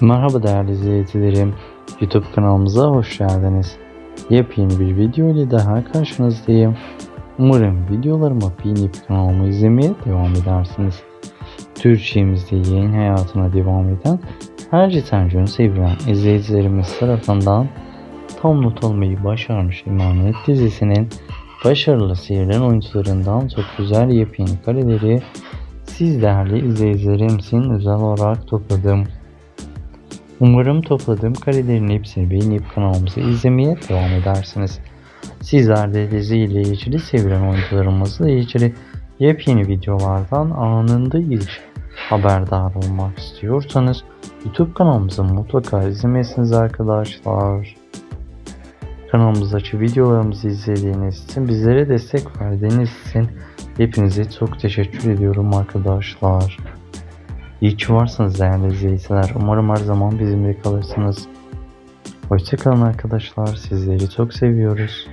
Merhaba değerli izleyicilerim. YouTube kanalımıza hoş geldiniz. Yepyeni bir video ile daha karşınızdayım. Umarım videolarımı beğenip kanalımı izlemeye devam edersiniz. Türkçemizde yayın hayatına devam eden her Citenco'nun sevilen izleyicilerimiz tarafından tam not almayı başarmış Emanet dizisinin başarılı seyirlen oyuncularından çok güzel yepyeni kareleri siz değerli izleyicilerim için özel olarak topladım. Umarım topladığım karelerin hepsini beğenip kanalımızı izlemeye devam edersiniz. Sizler de dizi ile ilgili sevilen oyuncularımızla ilgili yepyeni videolardan anında ilk haberdar olmak istiyorsanız YouTube kanalımızı mutlaka izlemesiniz arkadaşlar. Kanalımızdaki videolarımızı izlediğiniz için bizlere destek verdiğiniz için hepinize çok teşekkür ediyorum arkadaşlar. İyi ki varsınız değerli izleyiciler. Umarım her zaman bizimle kalırsınız. Hoşçakalın arkadaşlar. Sizleri çok seviyoruz.